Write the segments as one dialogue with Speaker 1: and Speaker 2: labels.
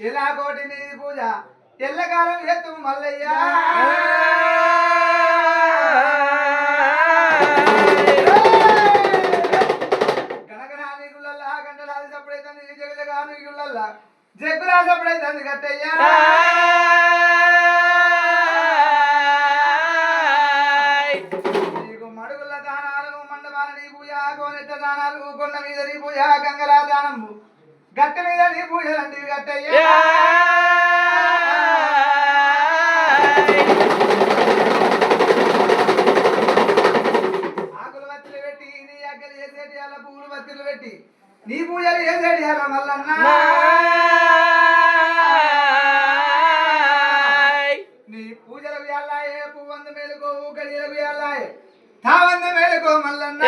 Speaker 1: ఇలా కోటి నీ పూజ ఎల్లకాలం ఎత్తు మల్లయ్యా. గణగణాని గుళ్ళల్లా గట్టయ్యా దానాలు కొండ మీద నీ పూజ గంగల దానము గట్ట మీద నీ పూజ లాంటివి గట్టయ్యా ఆకులు వత్తులు పెట్టి నీ అగ్గలు చేసేటి అలా పువ్వులు వత్తులు పెట్టి నీ పూజలు చేసేటి అలా మల్లన్న. నీ పూజలకు పువ్వంద మేలుకో కడియలకు ఎల్లాయే తావంద మేలుకో మల్లన్న.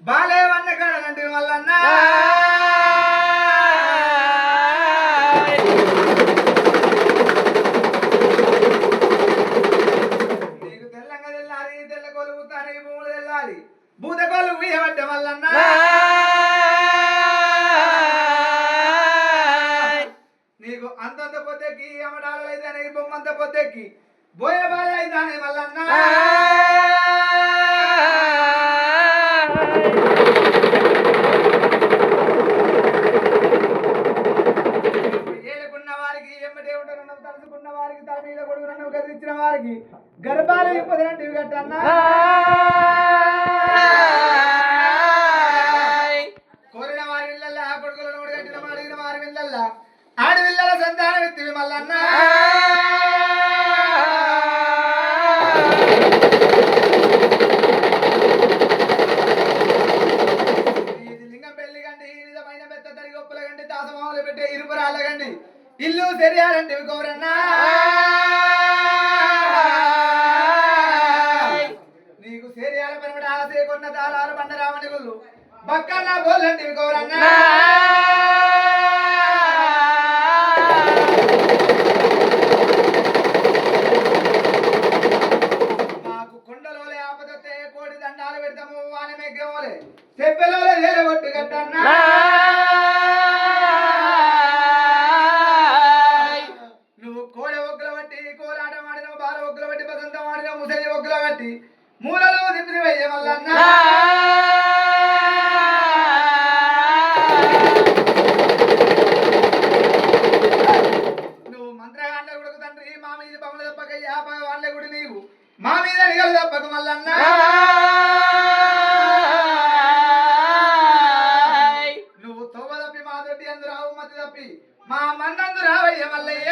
Speaker 1: బాలే వన్న కాడనంటే మల్లన్న. నీకు తెల్లంగా తెల్లాలి తెల్ల కోలు ఊతాని భూములు తెల్లాలి. భూత కోలు ఉయ్యబట్ట మల్లన్న. నీకు అంతంత పొద్దెక్కి అమడాలు బొమ్మంత పొద్దెక్కి. బోయ బాల అయితే మల్లన్న. వారికి తల మీద కొడుకు నన్ను గదిలిచ్చిన వారికి గర్భాలు ఇప్పదనంటివి గట్టన్నా కోరిన వారి ఇళ్ళల్లా కొడుకులను ఒడిగట్టిన అడిగిన వారి ఇళ్ళల్లా. ఆడవిల్లల సంతానం ఎత్తివి మల్లన్న లింగం పెళ్ళి గండి నిజమైన పెద్ద తరి గొప్పల గండి దాసమాములు పెట్టే ఇరుపురాళ్ళ గండి ఇల్లు తెరియాలంటే గౌరన్నా. నీకు సేరియాల పనిమిడి ఆలసే కొన్న దారాలు బండరామని గుళ్ళు. బక్కన్న బోల్లంటి గౌరన్నా. మాకు కొండలోలే ఆపదతే కోడి దండాలు పెడతాము వాని మెగ్గమోలే చెప్పెలోలే లేలగొట్టు కట్టన్నా. మూలలో తిప్పిన వెయ్య మల్లన్న నువ్వు మంత్రగాండ గుడుకు తండ్రి మా మీద పములు తప్పక వాళ్ళ గుడి నీవు. మా మీద నిగలు తప్పక మల్లన్న. నువ్వు తొవ్వ తప్పి మా దొడ్డి అందు రావు మతి తప్పి. మా మన్నందు రావయ్య మల్లయ్య.